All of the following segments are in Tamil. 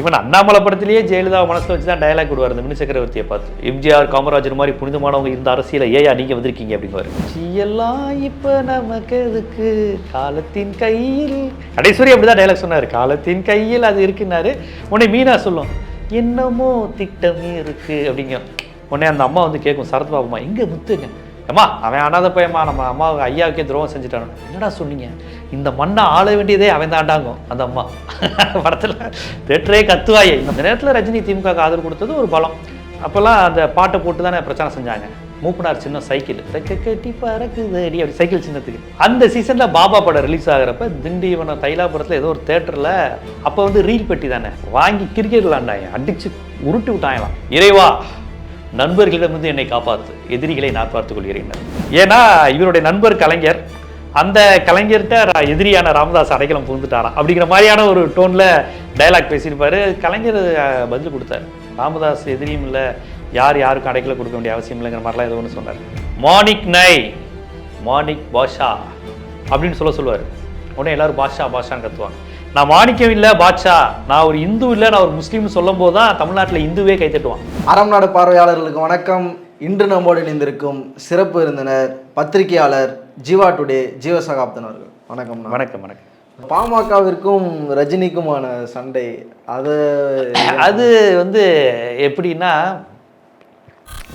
ஈவன் அண்ணாமலை படத்திலேயே ஜெயலலிதா மனசில் வச்சு தான் டயலாக் விடுவார். இந்த மினி சக்கரவர்த்தியை பார்த்து எம்ஜிஆர் காமராஜர் மாதிரி புனிதமானவங்க இந்த அரசியல ஏயா நீங்க வந்திருக்கீங்க அப்படின்னு எல்லாம் இப்ப நமக்கு எதுக்கு? காலத்தின் கையில். கடைசூரி அப்படிதான் டைலாக் சொன்னாரு. காலத்தின் கையில் அது இருக்குன்னாரு. உடனே மீனா சொல்லும். என்னமோ திட்டம் இருக்கு அப்படிங்க. உடனே அந்த அம்மா வந்து கேட்கும் சரத் பாபுமா எங்க முத்துங்க. அம்மா அவன் அனாத பையம்மா நம்ம அம்மாவுக்கு ஐயாவுக்கே துரோகம் செஞ்சுட்டானு. என்னடா சொன்னீங்க? இந்த மண்ணை ஆள வேண்டியதே அவன் தாண்டாங்கும் அந்த அம்மா. படத்தில் தேட்டரே கத்துவாயே. இந்த நேரத்தில் ரஜினி திமுக ஆதரவு கொடுத்தது ஒரு பலம். அப்போல்லாம் அந்த பாட்டை போட்டு தானே பிரச்சனை செஞ்சாங்க. மூப்பனார் சின்ன சைக்கிள். கட்டி பறக்குது அடி அப்படி சைக்கிள் சின்னத்துக்கு. அந்த சீசனில் பாபா படம் ரிலீஸ் ஆகிறப்ப திண்டிவனம் தைலாபுரத்தில் ஏதோ ஒரு தேட்டரில் அப்போ வந்து ரீல் பெட்டி தானே வாங்கி கிரிக்கெட் விளாண்டாங்க அடிச்சு உருட்டி விட்டாங்களாம் இறைவா நண்பர்களிடமிருந்து என்னை காப்பாற்று எதிரிகளை நான் பார்த்துக் கொள்கிறேன் ஏன்னா இவருடைய நண்பர் கலைஞர் அந்த கலைஞர்கிட்ட ரா- எதிரியான ராமதாஸ் அடைக்கலம் புகுந்துட்டாராம் அப்படிங்கிற மாதிரியான ஒரு டோனில் டயலாக் பேசியிருப்பாரு. கலைஞர் பதில் கொடுத்தார். ராமதாஸ் எதிரியும் இல்லை யார் யாருக்கும் அடைக்கலம் கொடுக்க வேண்டிய அவசியம் இல்லைங்கிற மாதிரிலாம் ஏதோ ஒன்று சொன்னார். மாணிக் நை மாணிக் பாஷா அப்படின்னு சொல்ல சொல்லுவார். உடனே எல்லாரும் பாஷா பாஷான்னு கத்துவாங்க. நான் மாணிக்கம் இல்லை பாட்ஷா. நான் ஒரு இந்து இல்லை நான் ஒரு முஸ்லீம்னு சொல்லும் போது தான் தமிழ்நாட்டில் இந்துவே கைத்தட்டுவான் அறம் நாடு பார்வையாளர்களுக்கு வணக்கம். இன்று நம்மோடு இணைந்திருக்கும் சிறப்பு விருந்தினர் பத்திரிகையாளர் ஜீவா டுடே ஜீவசகாப்தன் அவர்கள். வணக்கம். வணக்கம் வணக்கம். பாமகவிற்கும் ரஜினிக்குமான சண்டை அது அது வந்து எப்படின்னா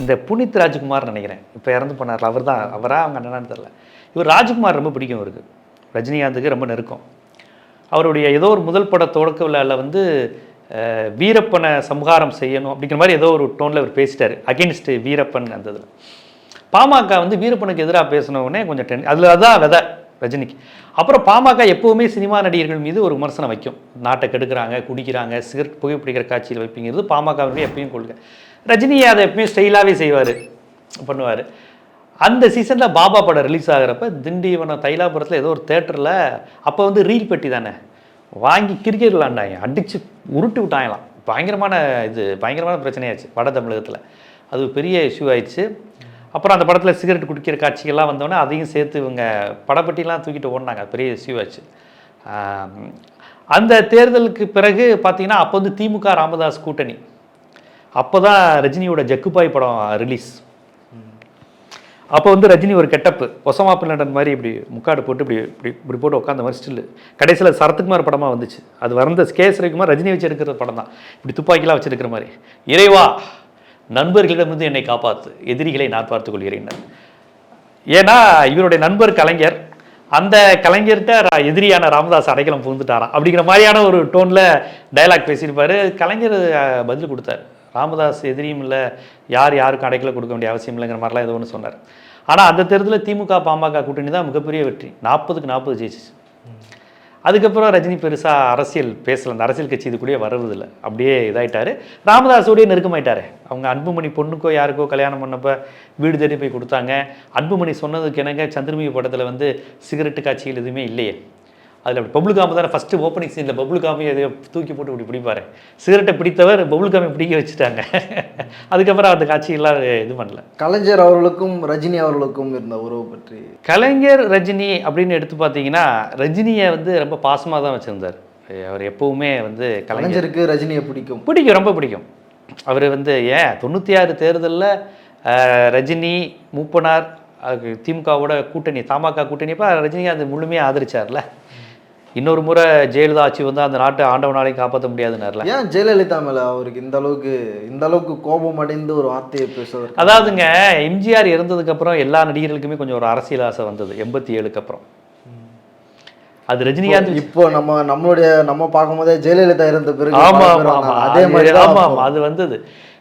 இந்த புனித் ராஜ்குமார் நினைக்கிறேன். இப்போ இறந்து போனார்ல அவர் தான் அவரா அவங்க அண்ணனான்னு தெரில இவர் ராஜ்குமார் ரொம்ப பிடிக்கும் இவருக்கு. ரஜினிகாந்துக்கு ரொம்ப நெருக்கம். அவருடைய ஏதோ ஒரு முதல் பட தொடக்க விழாவில் வந்து வீரப்பனை சம்ஹாரம் செய்யணும் அப்படிங்கிற மாதிரி ஏதோ ஒரு டோனில் அவர் பேசிட்டார். அகெயின்ஸ்ட் வீரப்பன் அந்த இதில். பாமக வந்து வீரப்பனுக்கு எதிராக பேசினவுடனே கொஞ்சம் டென் அதில் அதான் விதை ரஜினிக்கு. அப்புறம் பாமக எப்போவுமே சினிமா நடிகர்கள் மீது ஒரு விமர்சனம் வைக்கும். நாட்டை கெடுக்கிறாங்க குடிக்கிறாங்க சிகரெட் புகைப்பிடிக்கிற காட்சியில் வைப்பிங்கிறது பாமகவினுடைய எப்பயும் கொள்கை. ரஜினி அதை எப்பயும் ஸ்டைலாகவே செய்வார். பண்ணுவார். அந்த சீசனில் பாபா படம் ரிலீஸ் ஆகிறப்ப திண்டிவனம் தைலாபுரத்தில் ஏதோ ஒரு தேட்டரில் அப்போ வந்து ரீல் பெட்டி தானே. வாங்கி கிரிக்கெட் விளாண்டாங்க அடித்து உருட்டி விட்டாங்களாம். பயங்கரமான இது பயங்கரமான பிரச்சனையாச்சு வட தமிழகத்தில். அது பெரிய இஷ்யூ ஆயிடுச்சு. அப்புறம் அந்த படத்தில் சிகரெட் குடிக்கிற காட்சிகள்லாம் வந்தோடனே அதையும் சேர்த்து இவங்க படப்பட்டிலாம் தூக்கிட்டு ஓடினாங்க. பெரிய இஷ்யூ ஆச்சு. அந்த தேர்தலுக்கு பிறகு பார்த்திங்கன்னா அப்போ வந்து திமுக ராமதாஸ் கூட்டணி. அப்போ தான் ரஜினியோட ஜக்குபாய் படம் ரிலீஸ் அப்போ வந்து ரஜினி ஒரு கெட்டப்பு. ஒசமா பின்னடன் மாதிரி இப்படி முக்காடு போட்டு இப்படி இப்படி இப்படி போட்டு உட்காந்த மாதிரி ஸ்டில்லு கடைசியில் சரத்குமார் படமாக வந்துச்சு. அது வந்த கேஸ் ரவிக்குமார் ரஜினி வச்சு எடுக்கிற படம் தான். இப்படி துப்பாக்கிலாம் வச்சிருக்கிற மாதிரி. இறைவா நண்பர்களிடமிருந்து என்னை காப்பாற்று எதிரிகளை நான் பார்த்துக் கொள்கிறேன் ஏன்னா இவருடைய நண்பர் கலைஞர் அந்த கலைஞர்கிட்ட ரா- எதிரியான ராமதாஸ் அடைக்கலம் புகுந்துட்டாராம். அப்படிங்கிற மாதிரியான ஒரு டோனில் டயலாக் பேசியிருப்பார். கலைஞர் பதில் கொடுத்தார். ராமதாஸ் எதிரியும் இல்லை யார் யாருக்கும் அடைக்கல கொடுக்க வேண்டிய அவசியம் இல்லைங்கிற மாதிரிலாம் ஏதோ ஒன்று சொன்னார். ஆனால் அந்த தேர்தலில் திமுக பாமக கூட்டணி தான் மிகப்பெரிய வெற்றி. நாற்பதுக்கு நாற்பது ஜெயிச்சிச்சு. அதுக்கப்புறம் ரஜினி பெருசாக அரசியல் பேசல. அந்த அரசியல் கட்சி இதுக்குள்ளேயே வர்றதில்லை. அப்படியே இதாயிட்டார். ராமதாஸோடய நெருக்கமாயிட்டார். அவங்க அன்புமணி பொண்ணுக்கோ யாருக்கோ கல்யாணம் பண்ணப்போ வீடு தேடி போய் கொடுத்தாங்க. அன்புமணி சொன்னதுக்கு என்னங்க சந்திரமுகி படத்தில் வந்து சிகரெட்டு காட்சிகள் எதுவுமே இல்லையே. அதில் அப்படி பபுள் காமி தானே ஃபஸ்ட்டு ஓப்பனிங் சீனில் பபுள் காமி எதையோ தூக்கி போட்டு இப்படி பிடிப்பாரு. சிகரெட்டை பிடித்தவர் பபுள் பிடிக்க வச்சுட்டாங்க. அதுக்கப்புறம் அந்த காட்சியெல்லாம் இது பண்ணல. கலைஞர் அவர்களுக்கும் ரஜினி அவர்களுக்கும் இருந்த உறவு பற்றி? கலைஞர் ரஜினி அப்படின்னு எடுத்து பார்த்தீங்கன்னா ரஜினியை வந்து ரொம்ப பாசமாக தான் வச்சுருந்தார். அவர் எப்பவுமே வந்து கலைஞர். கலைஞருக்கு ரஜினியை பிடிக்கும். பிடிக்கும் ரொம்ப பிடிக்கும். அவர் வந்து ஏன் தொண்ணூற்றி ஆறு தேர்தலில் ரஜினி மூப்பனார் அது திமுகவோட கூட்டணி தமாக கூட்டணிப்போ ரஜினி அது முழுமையாக ஆதரிச்சார்ல. இன்னொரு முறை ஜெயலலிதா ஆட்சி வந்து அந்த நாட்டை ஆண்டவனாலையும் காப்பாற்ற முடியாதுன்னார்ல? ஏன் ஜெயலலிதா மேல அவருக்கு இந்த அளவுக்கு இந்த அளவுக்கு கோபம் அடைந்து ஒரு வார்த்தையை பேசுவதற்கு? அதாவதுங்க எம்ஜிஆர் இறந்ததுக்கப்புறம் எல்லா நடிகர்களுக்குமே கொஞ்சம் ஒரு அரசியல் ஆசை வந்தது எண்பத்தி ஏழுக்கு அப்புறம். அது ரஜினிகாந்த் இப்போ நம்ம நம்மளுடைய நம்ம பார்க்கும்போதே ஜெயலலிதா இருந்த பிறகு ஆமா ஆமா. அதே மாதிரி ஆமா ஆமா அது வந்தது.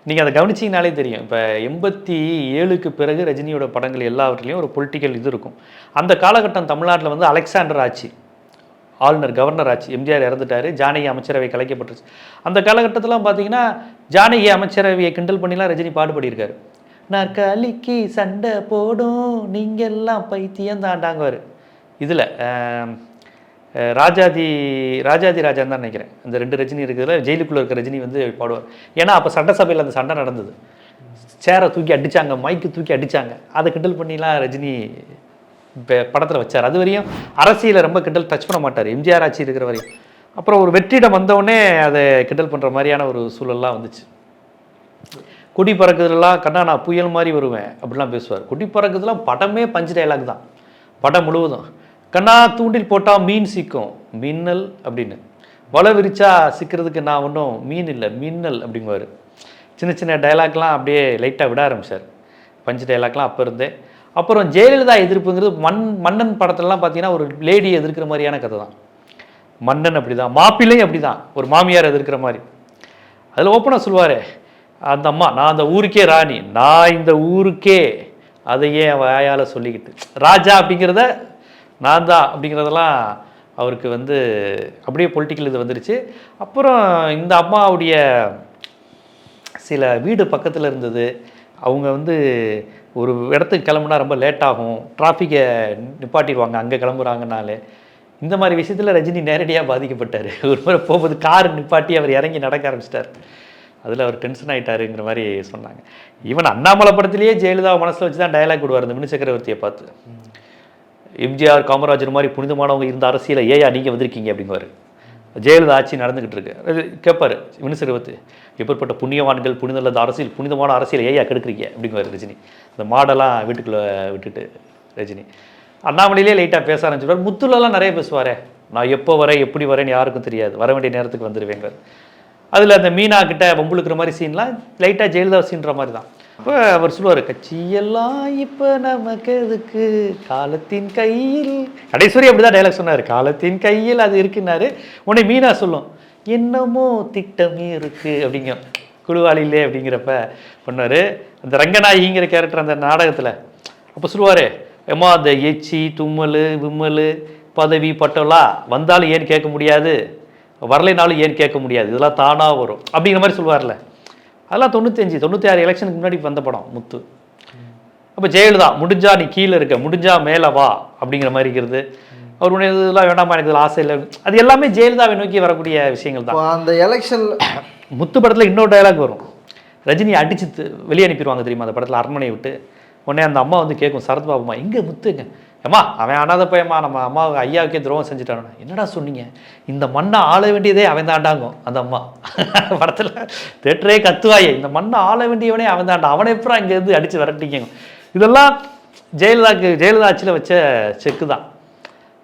நீங்க அதை கவனிச்சீங்கனாலே தெரியும். இப்ப எண்பத்தி ஏழுக்கு பிறகு ரஜினியோட படங்கள் எல்லாவற்றிலையும் ஒரு பொலிட்டிக்கல் இது இருக்கும். அந்த காலகட்டம் தமிழ்நாட்டுல வந்து அலெக்சாண்டர் ஆட்சி. ஆளுநர் கவர்னர் ஆச்சு எம்ஜிஆர் இறந்துட்டாரு. ஜானகி அமைச்சரவை கலைக்கப்பட்டுருச்சு. அந்த காலகட்டத்திலாம் பார்த்தீங்கன்னா ஜானகி அமைச்சரவையை கிண்டல் பண்ணிலாம் ரஜினி பாடுபடியிருக்காரு நற்காலிக்கு சண்டை போடும் நீங்கள்லாம் பைத்தியம் தாண்டாங்குவார். இதில் ராஜாதி ராஜாதி ராஜான்னு தான் நினைக்கிறேன். அந்த ரெண்டு ரஜினி இருக்கிறதுல ஜெயிலுக்குள்ளே இருக்க ரஜினி வந்து பாடுவார். ஏன்னா அப்போ சட்டசபையில் அந்த சண்டை நடந்தது. சேரை தூக்கி அடித்தாங்க மைக்கு தூக்கி அடித்தாங்க அதை கிண்டல் பண்ணிலாம் ரஜினி படத்தில் வச்சார். அது வரையும் அரசியலை ரொம்ப கிண்டல் டச் பண்ண மாட்டார். எம்ஜிஆர் ஆட்சி இருக்கிற வரையும். அப்புறம் ஒரு வெற்றிடம் வந்தவுடனே அதை கிண்டல் பண்ணுற மாதிரியான ஒரு சூழல்லாம் வந்துச்சு. குடி பறக்குதுலாம் கண்ணா நான் புயல் மாதிரி வருவேன் அப்படிலாம் பேசுவார். குடி பறக்குதுலாம் படமே பஞ்சு டைலாக் தான். படம் முழுவதும். கண்ணா தூண்டில் போட்டால் மீன் சிக்கும். மின்னல் அப்படின்னு. வலை விரிச்சா சிக்கிறதுக்கு நான் ஒன்றும் மீன் இல்லை மின்னல் அப்படிங்குவார். சின்ன சின்ன டைலாக்லாம் அப்படியே லைட்டாக விட ஆரம்பிச்சார். பஞ்சு டைலாக்லாம் அப்போ இருந்தே. அப்புறம் ஜெயலலிதா எதிர்ப்புங்கிறது மண் மன்னன் படத்துலலாம் பார்த்தீங்கன்னா ஒரு லேடி எதிர்க்கிற மாதிரியான கதை தான். மன்னன் அப்படி தான் மாப்பிள்ளையும் அப்படிதான் ஒரு மாமியார் எதிர்க்கிற மாதிரி. அதில் ஓப்பனாக சொல்லுவார் அந்த அம்மா நான் அந்த ஊருக்கே ராணி நான் இந்த ஊருக்கே அதையே வாயால் சொல்லிக்கிட்டு ராஜா அப்படிங்கிறத நான் தான் அப்படிங்கிறதெல்லாம் அவருக்கு வந்து அப்படியே பொலிட்டிக்கல் இது வந்துருச்சு. அப்புறம் இந்த அம்மாவுடைய சில வீடு பக்கத்தில் இருந்தது அவங்க வந்து ஒரு இடத்துக்கு கிளம்புனா ரொம்ப லேட் ஆகும். டிராஃபிக்கை நிப்பாட்டிடுவாங்க. அங்கே கிளம்புறாங்கனாலே. இந்த மாதிரி விஷயத்தில் ரஜினி நேரடியாக பாதிக்கப்பட்டார். ஒரு முறை போகும்போது கார் நிப்பாட்டி அவர் இறங்கி நடக்க ஆரம்பிச்சிட்டார். அதில் அவர் டென்ஷன் ஆகிட்டாருங்கிற மாதிரி சொன்னாங்க. ஈவன் அண்ணாமலை படத்திலேயே ஜெயலலிதா மனசில் வச்சு தான் டயலாக் விடுவார் இந்த மினு சக்கரவர்த்தியை பார்த்து. எம்ஜிஆர் காமராஜர் மாதிரி புனிதமானவங்க இருந்த அரசியலை ஏயா நீங்கள் வந்திருக்கீங்க அப்படிங்குவார். ஜெயலலிதா ஆட்சி நடந்துக்கிட்டு இருக்கு. அது கேட்பாரு மினிசர்வத்து எப்பேற்பட்ட புண்ணியவான்கள் புனிதல்லது அரசியல் புனிதமான அரசியல் ஏயா கெடுக்குறீங்க? அப்படிங்குவார் ரஜினி. இந்த மாடெல்லாம் வீட்டுக்குள்ளே விட்டுட்டு ரஜினி. அண்ணாமலையிலே லைட்டாக பேச ஆரம்பிச்சுடுவார் முத்துலலாம் நிறைய பேசுவார். நான் எப்போ வரேன் எப்படி வரேன்னு யாருக்கும் தெரியாது. வர வேண்டிய நேரத்துக்கு வந்துடுவேங்க அதில் அந்த மீனா கிட்ட வம்புழுக்கிற மாதிரி சீன்லாம் லைட்டாக ஜெயலலிதா சீன்ற மாதிரி தான். இப்போ அவர் சொல்லுவார் கட்சியெல்லாம் இப்போ நமக்கு எதுக்கு? காலத்தின் கையில். கடைசி அப்படி தான் டைலாக் சொன்னார் காலத்தின் கையில் அது இருக்குன்னாரு. உன்னை மீனா சொல்லும் என்னமோ திட்டமே இருக்கு. அப்படிங்க குழுவாளிலே அப்படிங்கிறப்ப பண்ணார் அந்த ரங்கநாயகிங்கிற கேரக்டர் அந்த நாடகத்தில். அப்போ சொல்லுவார் ஏமா அந்த எச்சி தும்மல் விம்மல் பதவி பட்டம்லாம் வந்தாலும் ஏன் கேட்க முடியாது? வரலைனாலும் ஏன் கேட்க முடியாது? இதெல்லாம் தானாக வரும். அப்படிங்கிற மாதிரி சொல்லுவார்ல. அதெல்லாம் தொண்ணூத்தஞ்சு தொண்ணூற்றி ஆறு எலெக்ஷனுக்கு முன்னாடி வந்த படம் முத்து. அப்போ ஜெயலலிதா முடிஞ்சா நீ கீழே இருக்க முடிஞ்சா மேலே வா அப்படிங்கிற மாதிரி இருக்கிறது. அவருடைய இதெல்லாம் வேண்டாமா எனக்கு இதில் ஆசை இல்லை. அது எல்லாமே ஜெயலலிதாவை நோக்கி வரக்கூடிய விஷயங்கள் தான். அந்த எலெக்ஷன்ல முத்து படத்தில் இன்னொரு டயலாக் வரும். ரஜினி அடிச்சு வெளியே அனுப்பிடுவாங்க தெரியுமா அந்த படத்தில் அரண்மனையை விட்டு. உடனே அந்த அம்மா வந்து கேட்கும் சரத்பாபுமா எங்கே முத்துங்க. ஏம்மா அவன் அனாத பையம்மா நம்ம அம்மாவுக்கு ஐயாவுக்கே துரோகம் செஞ்சுட்டானு என்னடா சொன்னீங்க? இந்த மண்ணை ஆள வேண்டியதே அவன் தாண்டாங்கும் அந்த அம்மா. படத்தில் தேட்டரே கத்துவாயே இந்த மண்ணை ஆள வேண்டியவனே அவன் தாண்டா அவனை எப்பறம் இங்கேருந்து அடித்து விரட்டிங்க இதெல்லாம் ஜெயலலிதாக்கு ஜெயலலிதா ஆட்சியில் வச்ச செக்கு தான்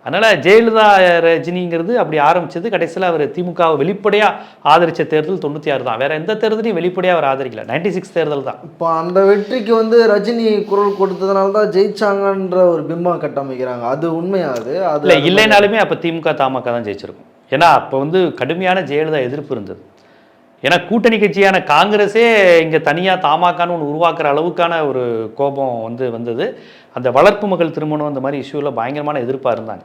அதனால் ஜெயலலிதா ரஜினிங்கிறது அப்படி ஆரம்பிச்சது. கடைசியில் அவர் திமுகவை வெளிப்படையாக ஆதரித்த தேர்தல் தொண்ணூற்றி ஆறு தான். வேற எந்த தேர்தலையும் வெளிப்படையாக அவர் ஆதரிக்கல. நைன்டி சிக்ஸ் தேர்தல் தான். இப்போ அந்த வெற்றிக்கு வந்து ரஜினி குரல் கொடுத்ததுனால தான் ஜெயிச்சாங்கன்ற ஒரு பிம்பம் கட்டமைக்கிறாங்க. அது உண்மையா அது? அது இல்லை இல்லைனாலுமே அப்போ திமுக தமாக தான் ஜெயிச்சிருக்கும். ஏன்னா அப்போ வந்து கடுமையான ஜெயலலிதா எதிர்ப்பு இருந்தது. ஏன்னா கூட்டணி கட்சியான காங்கிரஸே இங்கே தனியாக தாமாக்கான்னு ஒன்று உருவாக்குற அளவுக்கான ஒரு கோபம் வந்து வந்தது. அந்த வளர்ப்பு மகள் திருமணம் அந்த மாதிரி இஷ்யூவில் பயங்கரமான எதிர்ப்பாக இருந்தாங்க.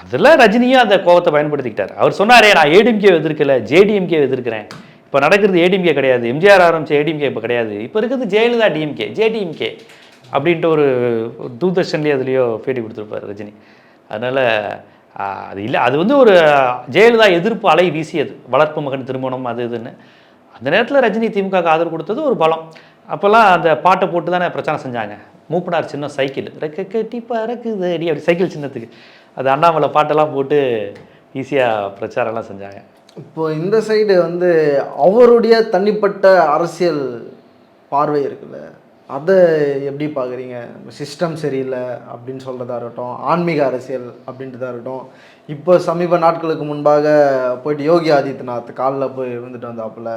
அதில் ரஜினியும் அந்த கோபத்தை பயன்படுத்திக்கிட்டார். அவர் சொன்னாரே நான் ஏடிஎம்கே எதிர்க்கல ஜேடிஎம்கே எதிர்க்கிறேன். இப்போ நடக்கிறது ஏடிஎம்கே கிடையாது. எம்ஜிஆர் ஆரம்பிச்ச ஏடிஎம்கே இப்போ கிடையாது. இப்போ இருக்கிறது ஜெயலலிதா டிஎம்கே ஜேடிஎம்கே. அப்படின்ட்டு ஒரு ஒரு தூர்தர்ஷன்லேயே அதுலேயோ பேட்டி கொடுத்துருப்பார் ரஜினி. அதனால் அது இல்லை அது வந்து ஒரு ஜெயலலிதா எதிர்ப்பு அலை வீசியது. வளர்ப்பு மகன் திருமணம் அது இதுன்னு. அந்த நேரத்தில் ரஜினி திமுக ஆதரவு கொடுத்தது ஒரு பலம். அப்போல்லாம் அந்த பாட்டை போட்டு தானே பிரச்சாரம் செஞ்சாங்க. மூப்பனார் சின்ன சைக்கிள். ரெக்க கட்டி பறக்குது அடி அப்படி சைக்கிள் சின்னத்துக்கு. அது அண்ணாமலை பாட்டெல்லாம் போட்டு ஈஸியாக பிரச்சாரம்லாம் செஞ்சாங்க. இப்போ இந்த சைடு வந்து அவருடைய தனிப்பட்ட அரசியல் பார்வை இருக்குல்ல? அதை எப்படி பார்க்குறீங்க? சிஸ்டம் சரியில்லை அப்படின்னு சொல்கிறதா இருக்கட்டும் ஆன்மீக அரசியல் அப்படின்றதா இருக்கட்டும் இப்போ சமீப நாட்களுக்கு முன்பாக போயிட்டு யோகி ஆதித்யநாத் காலில் போய் விழுந்துட்டு வந்தாப்புல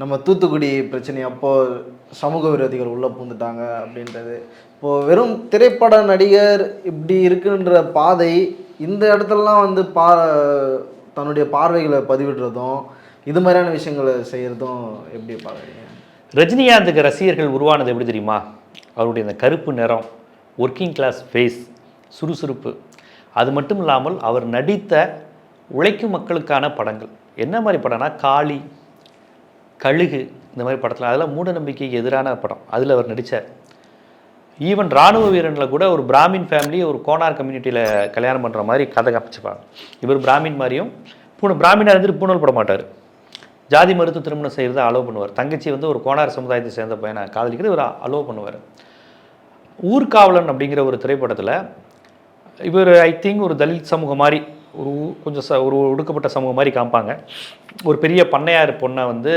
நம்ம தூத்துக்குடி பிரச்சனை அப்போது சமூக விரோதிகள் உள்ளே பூந்துட்டாங்க அப்படின்றது. இப்போது வெறும் திரைப்பட நடிகர் இப்படி இருக்குன்ற பாதை இந்த இடத்துலலாம் வந்து பா தன்னுடைய பார்வைகளை பதிவிடுறதும் இது மாதிரியான விஷயங்களை செய்கிறதும் எப்படி பார்க்குறீங்க? ரஜினிகாந்துக்கு ரசிகர்கள் உருவானது எப்படி தெரியுமா? அவருடைய அந்த கருப்பு நிறம் ஒர்க்கிங் கிளாஸ் ஃபேஸ் சுறுசுறுப்பு. அது மட்டும் இல்லாமல் அவர் நடித்த உழைக்கும் மக்களுக்கான படங்கள். என்ன மாதிரி படம்னா காளி கழுகு இந்த மாதிரி படத்தில் அதெல்லாம் மூட நம்பிக்கைக்கு எதிரான படம். அதில் அவர் நடித்தார் ஈவன் ராணுவ வீரனில் கூட ஒரு பிராமின் ஃபேமிலி ஒரு கோனார் கம்யூனிட்டியில் கல்யாணம் பண்ணுற மாதிரி கதை காமிச்சுப்பாங்க. இவர் பிராமின் மாதிரியும் பூனை பிராமினாக இருந்துட்டு பூனல் பட மாட்டார் ஜாதி மறுத்து திருமணம் செய்கிறத அலோவ் பண்ணுவார். தங்கச்சி வந்து ஒரு கோனார் சமுதாயத்தை சேர்ந்த பையனை காதலிக்கிறது இவர் அலோவ் பண்ணுவார். ஊர்காவலன் அப்படிங்கிற ஒரு திரைப்படத்தில் இவர் ஐ திங்க் ஒரு தலித் சமூகம் மாதிரி ஒரு ஊ- கொஞ்சம் ச ஒரு ஒடுக்கப்பட்ட சமூகம் மாதிரி காமிப்பாங்க. ஒரு பெரிய பண்ணையார் பொண்ணை வந்து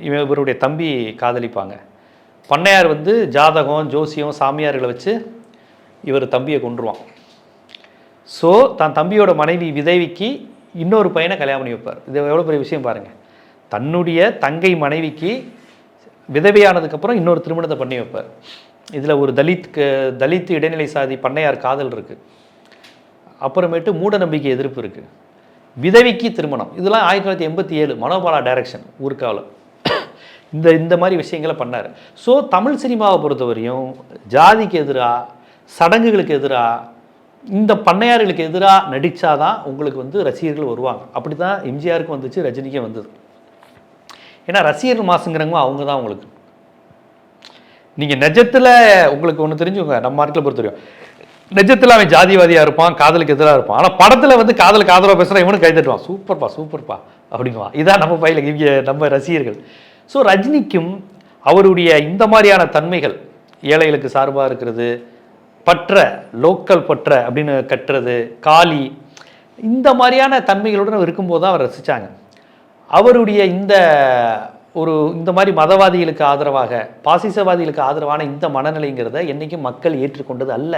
இவன் இவருடைய தம்பி காதலிப்பாங்க. பண்ணையார் வந்து ஜாதகம் ஜோசியம் சாமியார்களை வச்சு இவர் தம்பியை கொண்டுருவான் ஸோ தான் தம்பியோட மனைவி விதவிக்கு இன்னொரு பையனை கல்யாணம் பண்ணி வைப்பார். இது எவ்வளோ பெரிய விஷயம் பாருங்கள் தன்னுடைய தங்கை மனைவிக்கு விதவையானதுக்கப்புறம் இன்னொரு திருமணத்தை பண்ணி வைப்பார். இதில் ஒரு தலித் தலித் இடைநிலை சாதி பண்ணையார் காதல் இருக்குது அப்புறமேட்டு மூட நம்பிக்கை எதிர்ப்பு இருக்குது விதவிக்கு திருமணம். இதெல்லாம் ஆயிரத்தி தொள்ளாயிரத்தி எண்பத்தி ஏழு மனோபாலா டைரக்ஷன் ஊர்காவில் இந்த இந்த மாதிரி விஷயங்களை பண்ணார். ஸோ தமிழ் சினிமாவை பொறுத்தவரையும் ஜாதிக்கு எதிராக சடங்குகளுக்கு எதிராக இந்த பண்ணையார்களுக்கு எதிராக நடித்தாதான் உங்களுக்கு வந்து ரசிகர்கள் வருவாங்க. அப்படி தான் எம்ஜிஆருக்கும் வந்துச்சு ரஜினிக்கும் வந்தது. ஏன்னா ரசிகர்கள் மாசுங்கிறவங்க அவங்க தான் உங்களுக்கு. நீங்கள் நிஜத்தில் உங்களுக்கு ஒன்று தெரிஞ்சுங்க நம்ம நாட்டில் பொறுத்த வரையும். நிஜத்தில் அவன் ஜாதிவாதியாக இருப்பான் காதலுக்கு எதிராக இருப்பான். ஆனால் படத்தில் வந்து காதலுக்கு ஆதரவாக பேசுகிறான் இவனும் கைதட்டுவான் சூப்பர்ப்பா சூப்பர்ப்பா அப்படிங்குவான். இதான் நம்ம பையில இங்கே நம்ம ரசிகர்கள். ஸோ ரஜினிக்கும் அவருடைய இந்த மாதிரியான தன்மைகள் ஏழைகளுக்கு சார்பாக இருக்கிறது பற்ற லோக்கல் பற்ற அப்படின்னு கட்டுறது காளி இந்த மாதிரியான தன்மைகளுடன் இருக்கும்போது தான் அவர் ரசித்தாங்க அவருடைய இந்த ஒரு இந்த மாதிரி மதவாதிகளுக்கு ஆதரவாக பாசிசவாதிகளுக்கு ஆதரவான இந்த மனநிலைங்கிறத என்றைக்கும் மக்கள் ஏற்றுக்கொண்டது அல்ல.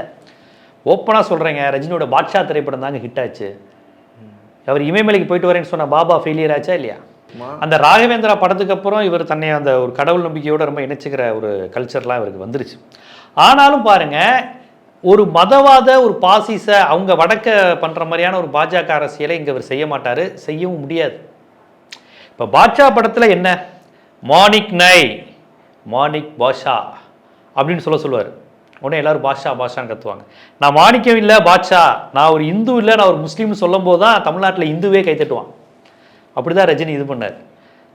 ஓப்பனாக சொல்கிறேங்க ரஜினியோட பாட்ஷா திரைப்படம் தாங்க ஹிட் ஆச்சு. அவர் இமயமலைக்கு போயிட்டு வரேன்னு சொன்ன பாபா ஃபெயிலியர் ஆச்சா இல்லையா. அந்த ராகவேந்திரா படத்துக்கு அப்புறம் இவர் தன்னை அந்த ஒரு கடவுள் நம்பிக்கையோட ரொம்ப இணைச்சிக்கிற ஒரு கல்ச்சர்லாம் இவருக்கு வந்துருச்சு. ஆனாலும் பாருங்க ஒரு மதவாத ஒரு பாசிச அவங்க வடக்க பண்ணுற மாதிரியான ஒரு பாஜக அரசியலை இங்கே அவர் செய்ய மாட்டார் செய்யவும் முடியாது. இப்போ பாட்ஷா படத்தில் என்ன? மானிக் நை மானிக் பாஷா அப்படின்னு சொல்ல சொல்லுவார். உடனே எல்லாரும் பாஷா பாஷான்னு கத்துவாங்க. நான் மாணிக்கம் இல்லை பாட்ஷா. நான் ஒரு இந்து இல்லை நான் ஒரு முஸ்லீம்னு சொல்லும் போது தான் தமிழ்நாட்டில் இந்துவே கைத்தட்டுவான் அப்படிதான் ரஜினி இது பண்ணார்.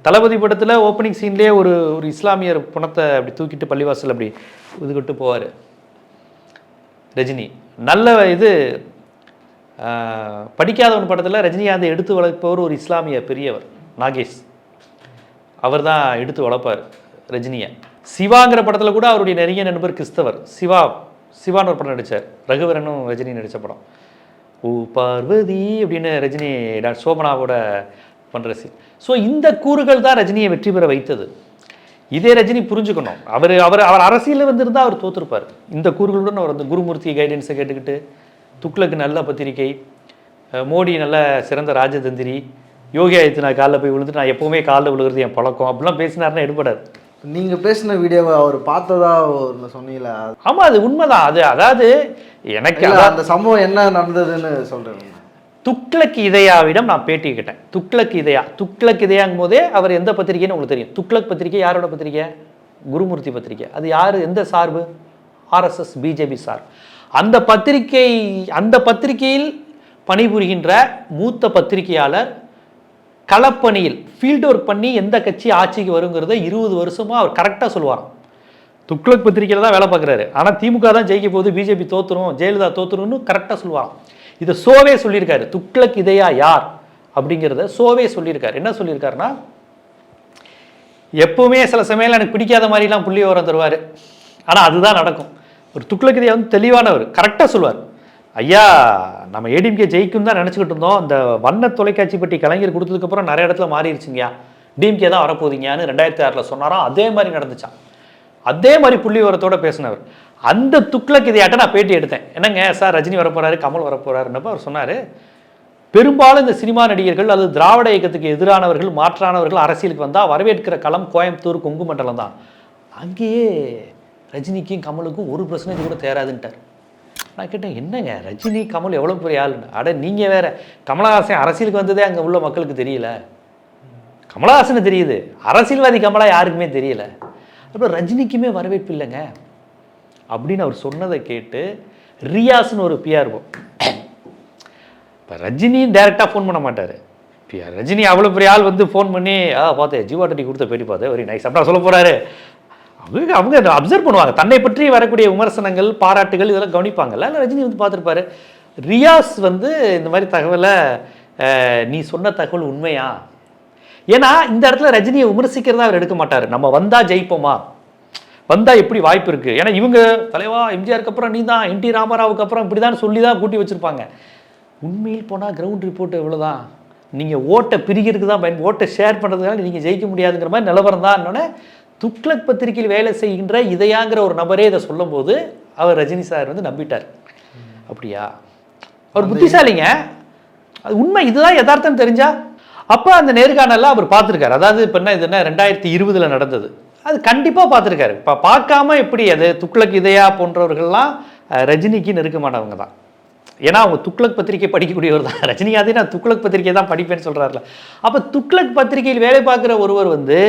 தளபதி படத்தில் ஓப்பனிங் சீன்லேயே ஒரு ஒரு இஸ்லாமியர் பணத்தை அப்படி தூக்கிட்டு பள்ளிவாசல் அப்படி இதுகிட்டு போவார். ரஜினி. நல்ல இது படிக்காதவன் படத்தில் ரஜினிகாந்தை எடுத்து வளர்ப்பவர் ஒரு இஸ்லாமிய பெரியவர் நாகேஷ். அவர் தான் எடுத்து வளர்ப்பார் ரஜினியை. சிவாங்கிற படத்தில் கூட அவருடைய நெருங்கிய நண்பர் கிறிஸ்தவர் சிவா சிவான்னு ஒரு படம் நடித்தார் ரகுவரனும் ரஜினி நடித்த படம். ஓ பார்வதி அப்படின்னு ரஜினி டா- சோபனாவோட பண்ணுற சீன் ஸோ இந்த கூறுகள் தான் ரஜினியை வெற்றி பெற வைத்தது. இதே ரஜினி புரிஞ்சுக்கணும். அவர் அவர் அவர் அரசியலில் வந்திருந்தா அவர் தோத்துருப்பார். இந்த கூறுகளுடன் அவர் அந்த குருமூர்த்தி கைடன்ஸை கேட்டுக்கிட்டு துக்ளக்கு நல்ல பத்திரிகை மோடி நல்ல சிறந்த ராஜதந்திரி யோகி ஆதித்யநாத் காலில் போய் விழுந்துட்டு நான் எப்போவுமே காலில் விழுகிறது என் பழக்கம். அப்படிலாம் பேசினாருன்னா எடுபடாது. நீங்க பேசின வீடியோவை அவர் பார்த்ததா ஒன்று சொன்னீங்களே? ஆமாம் அது உண்மைதான். அது அதாவது எனக்கு அந்த சம்பவம் என்ன நடந்ததுன்னு சொல்றேன். துக்ளக் இதயாவிடம் நான் பேட்டி கேட்டேன். துக்ளக் இதயா. துக்ளக் இதயாங்கும் போதே அவர் எந்த பத்திரிகைன்னு உங்களுக்கு தெரியும். துக்ளக் பத்திரிகை யாரோட பத்திரிகை? குருமூர்த்தி பத்திரிகை. அது யார்? எந்த சார்பு? RSS BJP sir. அந்த பத்திரிகை அந்த பத்திரிகையில் பணிபுரிகின்ற மூத்த பத்திரிகையாளர் களப்பணியில் ஃபீல்டு ஒர்க் பண்ணி எந்த கட்சி ஆட்சிக்கு வருங்கிறத இருபது வருஷமாக அவர் கரெக்டாக சொல்லுவாராம். துக்ளக் பத்திரிகையில் தான் வேலை பார்க்குறாரு. ஆனால் திமுக தான் ஜெயிக்க போகுது பிஜேபி தோத்துரும் ஜெயலலிதா தோத்துரும்னு கரெக்டாக சொல்லுவாராம். இதை சோவே சொல்லியிருக்காரு. துக்ளக் இதையா யார்? அப்படிங்கிறத சோவே சொல்லியிருக்காரு. என்ன சொல்லியிருக்காருன்னா எப்பவுமே சில சமயம் எனக்கு பிடிக்காத மாதிரிலாம் புள்ளி விவரம் தருவார். ஆனால் அதுதான் நடக்கும். ஒரு துக்ளக் இதையா வந்து தெளிவானவர் கரெக்டாக சொல்லுவார். ஐயா நம்ம ஏடிஎம்கே ஜெயிக்கும் தான் நினச்சிக்கிட்டு இருந்தோம். இந்த வண்ண தொலைக்காட்சி பற்றி கலைஞர் கொடுத்ததுக்கப்புறம் நிறைய இடத்துல மாறிடுச்சுங்கயா டிஎம்கே தான் வரப்போதிங்கன்னு ரெண்டாயிரத்தி ஆறில் சொன்னாராம். அதே மாதிரி நடந்துச்சான் அதே மாதிரி புள்ளி விவரத்தோட பேசினவர். அந்த துக்ளக் இதையாட்ட நான் பேட்டி எடுத்தேன். என்னங்க சார் ரஜினி வரப்போறாரு கமல் வரப்போறாருன்னப்ப அவர் சொன்னார் பெரும்பாலும் இந்த சினிமா நடிகர்கள் அல்லது திராவிட இயக்கத்துக்கு எதிரானவர்கள் மாற்றானவர்கள் அரசியலுக்கு வந்தால் வரவேற்கிற களம் கோயம்புத்தூர் கொங்கு மண்டலம் தான். அங்கேயே ரஜினிக்கும் கமலுக்கும் ஒரு பிரச்சனையும் கூட தேராதுன்ட்டார். நான் கேட்டேன் என்னங்க ரஜினி கமல் எவ்வளோ பெரிய ஆளுன்னு அட நீங்கள் வேற கமலஹாசன் அரசியலுக்கு வந்ததே அங்கே உள்ள மக்களுக்கு தெரியல. கமலஹாசனு தெரியுது அரசியல்வாதி கமலா யாருக்குமே தெரியல. அப்புறம் ரஜினிக்குமே வரவேற்பு இல்லைங்க. அப்படின்னு அவர் சொன்னதை கேட்டு ரியாஸ்னு ஒரு பிஆர் இப்போ ரஜினி டைரெக்டாக ஃபோன் பண்ண மாட்டார். பிஆர் ரஜினி அவ்வளோ பெரிய ஆள் வந்து ஃபோன் பண்ணி ஆ பார்த்தேன் ஜீவா டட்டி கொடுத்த பேட்டி பார்த்தேன் வெரி நைஸ் அப்படின்னா சொல்ல போகிறாரு அவங்க அவங்க அப்சர்வ் பண்ணுவாங்க. தன்னை பற்றி வரக்கூடிய விமர்சனங்கள் பாராட்டுகள் இதெல்லாம் கவனிப்பாங்கல்ல? இல்லை ரஜினி வந்து பார்த்துருப்பாரு. ரியாஸ் வந்து இந்த மாதிரி தகவலை நீ சொன்ன தகவல் உண்மையா? ஏன்னா இந்த இடத்துல ரஜினியை விமர்சிக்கிறதா அவர் எடுக்க மாட்டார். நம்ம வந்தால் ஜெயிப்போமா? வந்தா எப்படி வாய்ப்பு இருக்கு? ஏன்னா இவங்க தலைவா எம்ஜிஆருக்கு அப்புறம் நீ தான் என்டி ராமராவுக்கு அப்புறம் இப்படி தான் சொல்லி தான் கூட்டி வச்சிருப்பாங்க. உண்மையில் போனால் கிரவுண்ட் ரிப்போர்ட் எவ்வளோதான் நீங்கள் ஓட்டை பிரிக்கிறதுக்கு தான் பயன் ஓட்டை ஷேர் பண்ணுறதுனால நீங்கள் ஜெயிக்க முடியாதுங்கிற மாதிரி நிலவரம் தான் துக்ளக் பத்திரிகையில் வேலை செய்கின்ற இதையாங்கிற ஒரு நபரே இதை சொல்லும்போது அவர் ரஜினி சார் வந்து நம்பிட்டார். அப்படியா? அவர் புத்திசாலிங்க. அது உண்மை இதுதான் யதார்த்தம் தெரிஞ்சா? அப்போ அந்த நேர்காணலில் அவர் பார்த்துருக்காரு. அதாவது இப்போ என்ன இது என்ன ரெண்டாயிரத்தி இருபதில் நடந்தது. அது கண்டிப்பாக பார்த்துருக்காரு. இப்போ பார்க்காம எப்படி அது துக்ளக் இதயா போன்றவர்கள்லாம் ரஜினிக்கு நெருக்கமானவங்க தான். ஏன்னா அவங்க துக்ளக் பத்திரிகை படிக்கக்கூடியவர் தான். ரஜினிகாந்தே நான் துக்ளக் பத்திரிகை தான் படிப்பேன்னு சொல்கிறாருல அப்போ துக்ளக் பத்திரிகையில் வேலை பார்க்குற ஒருவர் வந்து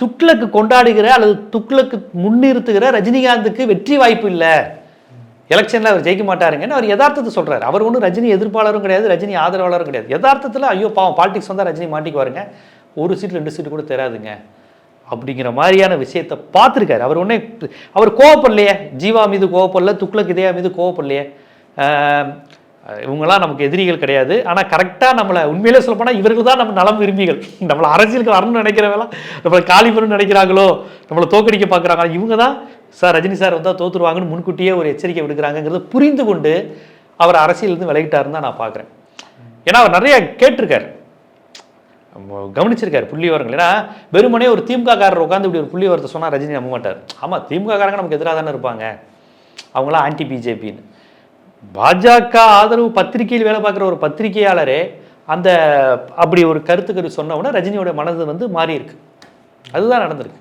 துக்ளக்கு கொண்டாடுகிற அல்லது துக்ளக்கு முன்னிறுத்துகிற ரஜினிகாந்துக்கு வெற்றி வாய்ப்பு இல்லை. எலெக்ஷனில் அவர் ஜெயிக்க மாட்டாருங்கன்னு அவர் யதார்த்தத்தை சொல்கிறார் அவர் ஒன்றும் ரஜினி எதிர்ப்பாளரும் கிடையாது ரஜினி ஆதரவாளரும் கிடையாது. யதார்த்தத்தில் ஐயோ பாவம் பாலிடிக்ஸ் வந்தால் ரஜினி மாட்டிக்குவாருங்க. ஒரு சீட் ரெண்டு சீட்டு கூட தராதுங்க. அப்படிங்கிற மாதிரியான விஷயத்தை பார்த்துருக்காரு. அவர் ஒன்றே அவர் கோவப்படலையே. ஜீவா மீது கோவப்படல துக்ளக் இதயா மீது கோவப்படலையே. ஆஹ் இவங்கெல்லாம் நமக்கு எதிரிகள் கிடையாது. ஆனால் கரெக்டாக நம்மளை உண்மையிலே சொல்ல போனால் இவர்கள் தான் நம்ம நலம் விரும்பிகள். நம்மளை அரசியலுக்கு வரணும்னு நினைக்கிறவெல்லாம் நம்மளை காலி பண்ணணும்னு நினைக்கிறாங்களோ நம்மளை தோக்கடிக்க பார்க்குறாங்க இவங்க தான் சார் ரஜினி சார் வந்தால் தோற்றுருவாங்கன்னு முன்கூட்டியே ஒரு எச்சரிக்கை விடுக்கிறாங்கங்கிறத புரிந்து கொண்டு அவர் அரசியலேருந்து விலகிட்டாருன்னு தான் நான் பார்க்குறேன். ஏன்னா அவர் நிறைய கேட்டிருக்காரு. கவனிச்சிருக்காரு புள்ளி விவரங்கள் ஏன்னா வெறுமனே ஒரு திமுககாரர் உட்காந்து இப்படி ஒரு புள்ளி விவரத்தை சொன்னால் ரஜினி நம்ப மாட்டார். ஆமாம் திமுககாரங்க நமக்கு எதிராக தானே இருப்பாங்க. அவங்களாம் ஆன்டி பிஜேபின்னு பாஜக ஆதரவு பத்திரிகையில் வேலை பார்க்குற ஒரு பத்திரிகையாளரே அந்த அப்படி ஒரு கருத்துக்கரு சொன்ன உடனே ரஜினியோட மனது வந்து மாறி இருக்கு அதுதான் நடந்திருக்கு.